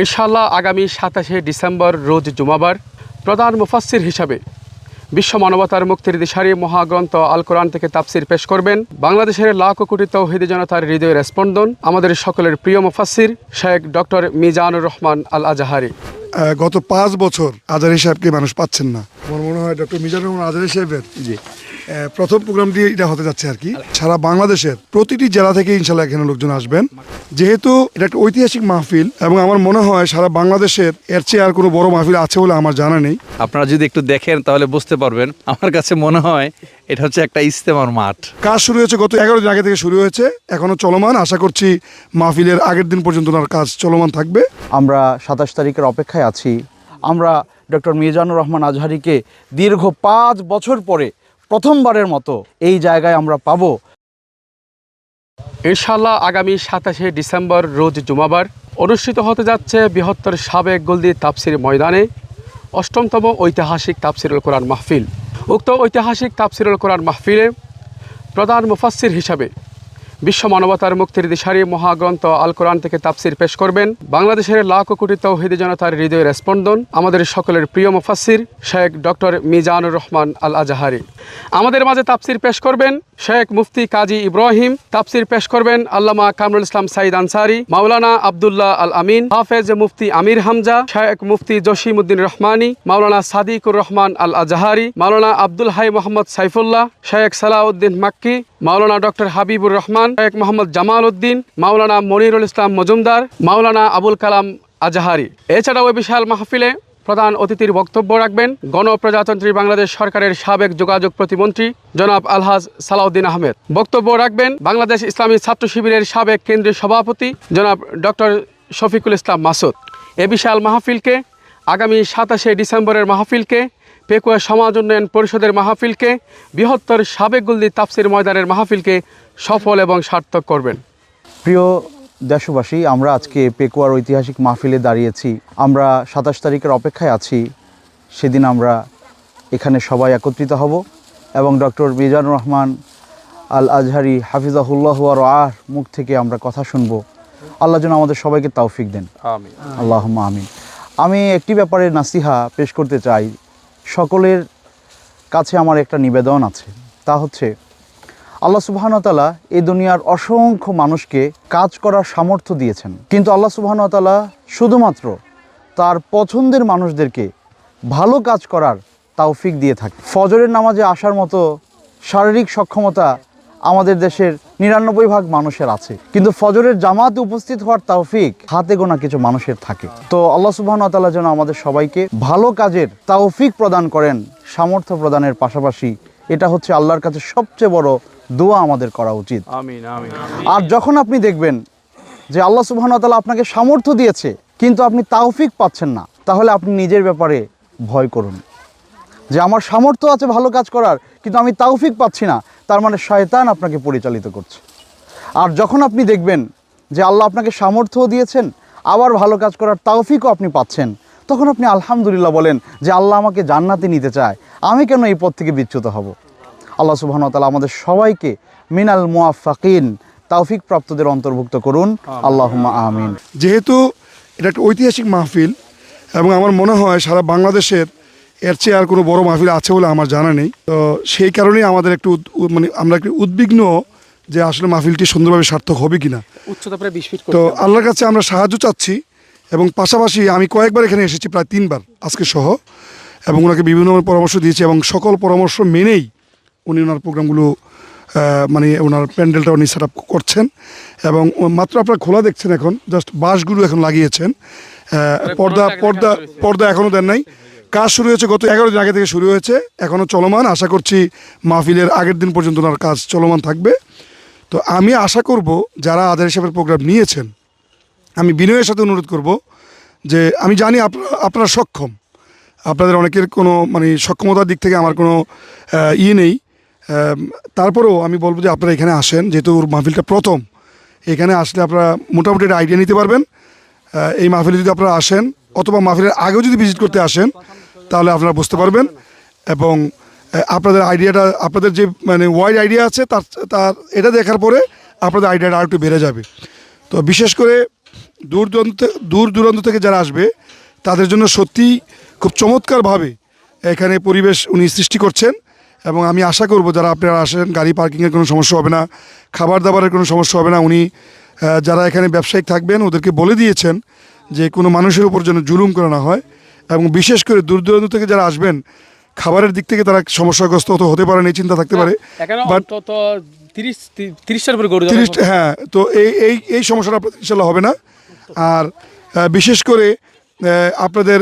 ইনশাল্লাহ আগামী সাতাশে ডিসেম্বর রোজ জুমাবার প্রধান মুফাসসির হিসাবে বিশ্ব মানবতার মুক্তির দিশারি মহাগ্রন্থ আল কোরআন থেকে তাফসির পেশ করবেন। বাংলাদেশের লাখ কোটি তৌহিদি জনতার হৃদয়ের স্পন্দন আমাদের সকলের প্রিয় মুফাসসির শেখ ডক্টর মিজানুর রহমান আল আজাহারি গত পাঁচ বছর আজারি সাহেবকে মানুষ পাচ্ছেন না। আমার মনে হয় ডক্টর মিজানুর রহমান আজারি সাহেবের। জি। আহ, প্রোগ্রাম দিয়ে এটা হতে যাচ্ছে আর কি। সারা বাংলাদেশের প্রতিটি জেলা থেকে ইনশাল্লাহ এখানে লোকজন আসবেন। যেহেতু এটা একটা ঐতিহাসিক মাহফিল এবং আমার মনে হয় সারা বাংলাদেশের এর চেয়ে আর কোনো বড় মাহফিল আছে বলে আমার জানা নেই। আপনারা যদি একটু দেখেন তাহলে বুঝতে পারবেন। আমার কাছে মনে হয় এটা হচ্ছে একটা ইস্তেমার মাঠ। কাজ শুরু হয়েছে গত এগারো দিন আগে থেকে শুরু হয়েছে এখনও চলমান। আশা করছি মাহফিলের আগের দিন পর্যন্ত ওনার কাজ চলমান থাকবে। আমরা সাতাশ তারিখের অপেক্ষায় আছি। আমরা ডক্টর মিজানুর রহমান আজহারিকে দীর্ঘ পাঁচ বছর পরে প্রথমবারের মতো এই জায়গায় আমরা পাবো। ইনশাল্লাহ আগামী সাতাশে ডিসেম্বর রোজ জুমাবার অনুষ্ঠিত হতে যাচ্ছে বৃহত্তর সাবেক গলদি তাপসির ময়দানে অষ্টমতম ঐতিহাসিক তাপসিরুল কোরআন মাহফিল। উক্ত ঐতিহাসিক তাপসিরুল কোরআন মাহফিলে প্রধান মুফাসির হিসাবে বিশ্ব মানবতার মুক্তির দিশারি মহাগ্রন্থ আল কোরআন থেকে তাফসির পেশ করবেন। বাংলাদেশের লাখ কোটি তৌহিদি জনতার হৃদয়ের স্পন্দন, আমাদের সকলের প্রিয় মুফাসসির শেখ ডক্টর মিজানুর রহমান আল আজাহারি আমাদের মাঝে তাফসির পেশ করবেন শেখ মুফতি কাজী ইব্রাহিম, তাফসির পেশ করবেন আল্লামা কামরুল ইসলাম সাইদ আনসারি, মাওলানা আবদুল্লাহ আল আমিন হাফেজ মুফতি আমির হামজা, শেখ মুফতি জসিমউদ্দিন রহমানি, মাওলানা সাদিকুর রহমান আল আজাহারি মাওলানা আব্দুল হাই মোহাম্মদ সাইফুল্লাহ, শেখ সালাউদ্দিন মাক্কি মাওলানা ডক্টর হাবিবুর রহমান শেখ মোহাম্মদ জামাল উদ্দিন, মাওলানা মনিরুল ইসলাম মজুমদার, মাওলানা আবুল কালাম আজাহারি। এছাড়াও ওই বিশাল মাহফিলে প্রধান অতিথির বক্তব্য রাখবেন গণপ্রজাতন্ত্রী বাংলাদেশ সরকারের সাবেক যোগাযোগ প্রতিমন্ত্রী জনাব আলহাজ সালাউদ্দিন আহমেদ। বক্তব্য রাখবেন বাংলাদেশ ইসলামী ছাত্র শিবিরের সাবেক কেন্দ্রীয় সভাপতি জনাব ডক্টর শফিকুল ইসলাম মাসুদ। এ বিশাল মাহফিলকে আগামী সাতাশে ডিসেম্বরের মাহফিলকে পেকুয়া সমাজ উন্নয়ন পরিষদের মাহফিলকে বৃহত্তর সাবেক গুলদি তাফসির ময়দানের মাহফিলকে সফল এবং সার্থক করবেন। প্রিয় দেশবাসী আমরা আজকে পেকুয়ার ঐতিহাসিক মাহফিলে দাঁড়িয়েছি। আমরা সাতাশ তারিখের অপেক্ষায় আছি। সেদিন আমরা এখানে সবাই একত্রিত হব এবং ডক্টর মিজানুর রহমান আল আজহারি হাফিজাহুল্লাহ আর আহ মুখ থেকে আমরা কথা শুনব। আল্লাহ যেন আমাদের সবাইকে তাওফিক দেন। আল্লাহ আমিন। আমি একটি ব্যাপারে নাসিহা পেশ করতে চাই। সকলের কাছে আমার একটা নিবেদন আছে। তা হচ্ছে, আল্লাহ সুবাহনতালা এই দুনিয়ার অসংখ্য মানুষকে কাজ করার সামর্থ্য দিয়েছেন। কিন্তু আল্লাহ সুবাহনতালা শুধুমাত্র তার পছন্দের মানুষদেরকে ভালো কাজ করার তাওফিক দিয়ে থাকে ফজরের নামাজে আসার মতো শারীরিক সক্ষমতা আমাদের দেশের নিরানব্বই ভাগ মানুষের আছে। কিন্তু ফজরের জামাতে উপস্থিত হওয়ার তাওফিক হাতে গোনা কিছু মানুষের থাকে। তো আল্লাহ সুবাহনতালা যেন আমাদের সবাইকে ভালো কাজের তাওফিক প্রদান করেন সামর্থ্য প্রদানের পাশাপাশি এটা হচ্ছে আল্লাহর কাছে সবচেয়ে বড় দোয়া আমাদের করা উচিত। আর যখন আপনি দেখবেন যে আল্লাহ সুবাহতালা আপনাকে সামর্থ্য দিয়েছে কিন্তু আপনি তাওফিক পাচ্ছেন না তাহলে আপনি নিজের ব্যাপারে ভয় করুন। যে আমার সামর্থ্য আছে ভালো কাজ করার কিন্তু আমি তাওফিক পাচ্ছি না তার মানে শয়তান আপনাকে পরিচালিত করছে। আর যখন আপনি দেখবেন যে আল্লাহ আপনাকে সামর্থ্যও দিয়েছেন আবার ভালো কাজ করার তাওফিকও আপনি পাচ্ছেন তখন আপনি আলহামদুলিল্লাহ বলেন যে আল্লাহ আমাকে জান্নাতে নিতে চায়। আমি কেন এই পথ থেকে বিচ্যুত হব? আল্লাহ সুবহান তালা আমাদের সবাইকে মিনাল মুআফাকিন তাওফিক প্রাপ্তদের অন্তর্ভুক্ত করুন। আল্লাহুম্মা আমিন। যেহেতু এটা একটা ঐতিহাসিক মাহফিল এবং আমার মনে হয় সারা বাংলাদেশের এর চেয়ে আর কোনো বড় মাহফিল আছে বলে আমার জানা নেই। তো সেই কারণেই আমাদের একটু মানে আমরা একটু উদ্বিগ্ন যে আসলে মাহফিলটি সুন্দরভাবে সার্থক হবে কিনা। উচ্চতা প্রায় বিশ ফিট তো আল্লাহর কাছে আমরা সাহায্য চাচ্ছি এবং পাশাপাশি আমি কয়েকবার এখানে এসেছি প্রায় তিনবার আজকে সহ এবং ওনাকে বিভিন্ন পরামর্শ দিয়েছি এবং সকল পরামর্শ মেনেই উনি ওনার প্রোগ্রামগুলো মানে ওনার প্যান্ডেলটা উনি সেট করছেন। এবং মাত্র আপনারা খোলা দেখছেন এখন জাস্ট বাঁশগুলো এখন লাগিয়েছেন। পর্দা পর্দা পর্দা এখনও দেন নাই। কাজ শুরু হয়েছে গত এগারো দিন আগে থেকে শুরু হয়েছে। এখনও চলমান। আশা করছি মাহফিলের আগের দিন পর্যন্ত ওনার কাজ চলমান থাকবে। তো আমি আশা করব, যারা আধার হিসাবের প্রোগ্রাম নিয়েছেন, আমি বিনয়ের সাথে অনুরোধ করব যে আমি জানি আপনারা আপনারা সক্ষম। আপনাদের অনেকের কোনো মানে সক্ষমতার দিক থেকে আমার কোনো ইয়ে নেই। তারপরেও আমি বলব যে আপনারা এখানে আসেন, যেহেতু ওর মাহফিলটা প্রথম। এখানে আসলে আপনারা মোটামুটি একটা আইডিয়া নিতে পারবেন। এই মাহফিলে যদি আপনারা আসেন, অথবা মাহফিলের আগেও যদি ভিজিট করতে আসেন তাহলে আপনারা বুঝতে পারবেন। এবং আপনাদের আইডিয়াটা, আপনাদের যে মানে ওয়াইড আইডিয়া আছে, তার তার, এটা দেখার পরে আপনাদের আইডিয়াটা আর একটু বেড়ে যাবে। তো বিশেষ করে দূর দূরান্ত দূর দূরান্ত থেকে যারা আসবে, তাদের জন্য সত্যিই খুব চমৎকারভাবে এখানে পরিবেশ উনি সৃষ্টি করছেন। এবং আমি আশা করব যারা আপনারা আসেন, গাড়ি পার্কিংয়ের কোনো সমস্যা হবে না খাবার দাবারের কোনো সমস্যা হবে না, উনি যারা এখানে ব্যবসায়িক থাকবেন, ওদেরকে বলে দিয়েছেন যে কোনো মানুষের উপর যেন জুলুম করা না হয়। এবং বিশেষ করে দূর দূরান্ত থেকে যারা আসবেন খাবারের দিক থেকে তারা সমস্যাগ্রস্ত হতে হতে পারেন এই চিন্তা থাকতে পারে। তিরিশ হ্যাঁ তো এই এই এই সমস্যাটা আপনাদের ইনশাল্লাহ হবে না। আর বিশেষ করে আপনাদের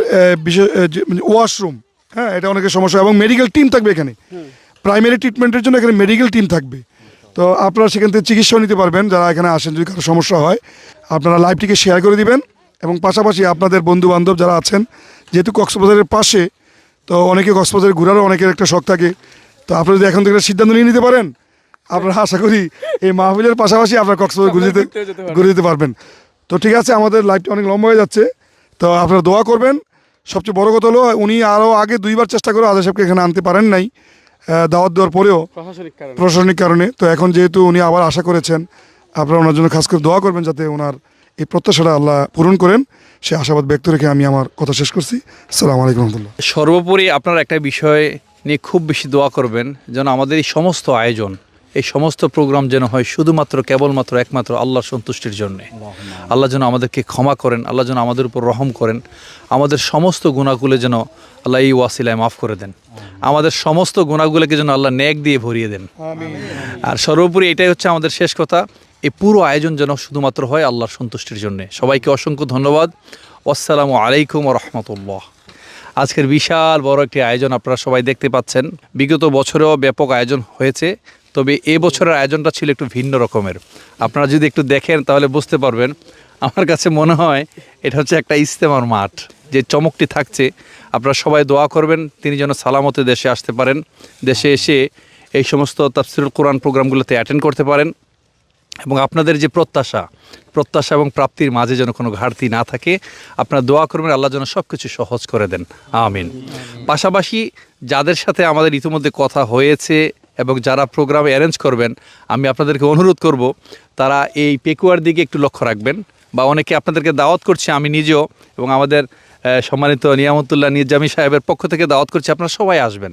বিশেষ মানে ওয়াশরুম হ্যাঁ এটা অনেকের সমস্যা এবং মেডিকেল টিম থাকবে এখানে। প্রাইমারি ট্রিটমেন্টের জন্য এখানে মেডিকেল টিম থাকবে। তো আপনারা সেখান থেকে চিকিৎসা নিতে পারবেন যারা এখানে আসেন যদি কারও সমস্যা হয়। আপনারা লাইভটিকে শেয়ার করে দিবেন এবং পাশাপাশি আপনাদের বন্ধু বান্ধব যারা আছেন যেহেতু কক্সবাজারের পাশে তো অনেকে কক্সবাজারে ঘুরারও অনেকের একটা শখ থাকে। তো আপনারা যদি এখন থেকে একটা সিদ্ধান্ত নিয়ে নিতে পারেন আপনারা আশা করি এই মাহফিলের পাশাপাশি আপনারা কক্সবাজার ঘুরে যেতে। ঘুরে যেতে পারবেন। তো ঠিক আছে আমাদের লাইফটা অনেক লম্বা হয়ে যাচ্ছে। তো আপনারা দোয়া করবেন। সবচেয়ে বড় কথা হলো উনি আরও আগে দুইবার চেষ্টা করে আজা সাহেবকে এখানে আনতে পারেন নাই। দাওয়াত দেওয়ার পরেও প্রশাসনিক কারণে। প্রশাসনিক কারণে। তো এখন যেহেতু উনি আবার আশা করেছেন আপনারা ওনার জন্য খাস করে দোয়া করবেন যাতে ওনার এই প্রত্যাশাটা আল্লাহ পূরণ করেন। সে আশাবাদ ব্যক্ত রেখে আমি আমার কথা শেষ করছি। আসসালামু আলাইকুম রহমতুল্লাহ। সর্বোপরি আপনারা একটা বিষয় নিয়ে খুব বেশি দোয়া করবেন যেন আমাদের এই সমস্ত আয়োজন এই সমস্ত প্রোগ্রাম যেন হয় শুধুমাত্র কেবলমাত্র একমাত্র আল্লাহর সন্তুষ্টির জন্যে। আল্লাহ যেন আমাদেরকে ক্ষমা করেন আল্লাহ যেন আমাদের উপর রহম করেন আমাদের সমস্ত গুণাগুলো যেন আল্লাহ এই ওয়াসিলায় মাফ করে দেন। আমাদের সমস্ত গুণাগুলোকে যেন আল্লাহ ন্যাক দিয়ে ভরিয়ে দেন। আর সর্বোপরি এটাই হচ্ছে আমাদের শেষ কথা। এই পুরো আয়োজন যেন শুধুমাত্র হয় আল্লাহর সন্তুষ্টির জন্যে। সবাইকে অসংখ্য ধন্যবাদ। আসসালামু আলাইকুম রহমতুল্লাহ। আজকের বিশাল বড় একটি আয়োজন আপনারা সবাই দেখতে পাচ্ছেন। বিগত বছরেও ব্যাপক আয়োজন হয়েছে, তবে এ বছরের আয়োজনটা ছিল একটু ভিন্ন রকমের। আপনারা যদি একটু দেখেন তাহলে বুঝতে পারবেন, আমার কাছে মনে হয় এটা হচ্ছে একটা ইস্তেমার মাঠ, যে চমকটি থাকছে। আপনারা সবাই দোয়া করবেন, তিনি যেন সালামতে দেশে আসতে পারেন, দেশে এসে এই সমস্ত তাফসিরুল কোরআন প্রোগ্রামগুলোতে অ্যাটেন্ড করতে পারেন। এবং আপনাদের যে প্রত্যাশা প্রত্যাশা এবং প্রাপ্তির মাঝে যেন কোনো ঘাটতি না থাকে, আপনারা দোয়া করবেন, আল্লাহ যেন সব কিছু সহজ করে দেন। আমিন। পাশাপাশি যাদের সাথে আমাদের ইতিমধ্যে কথা হয়েছে এবং যারা প্রোগ্রাম অ্যারেঞ্জ করবেন, আমি আপনাদেরকে অনুরোধ করব, তারা এই পেকুয়ার দিকে একটু লক্ষ্য রাখবেন বা অনেকে আপনাদেরকে দাওয়াত করছে, আমি নিজেও এবং আমাদের সম্মানিত নিয়ামতুল্লাহ নিজামি সাহেবের পক্ষ থেকে দাওয়াত করছি, আপনারা সবাই আসবেন।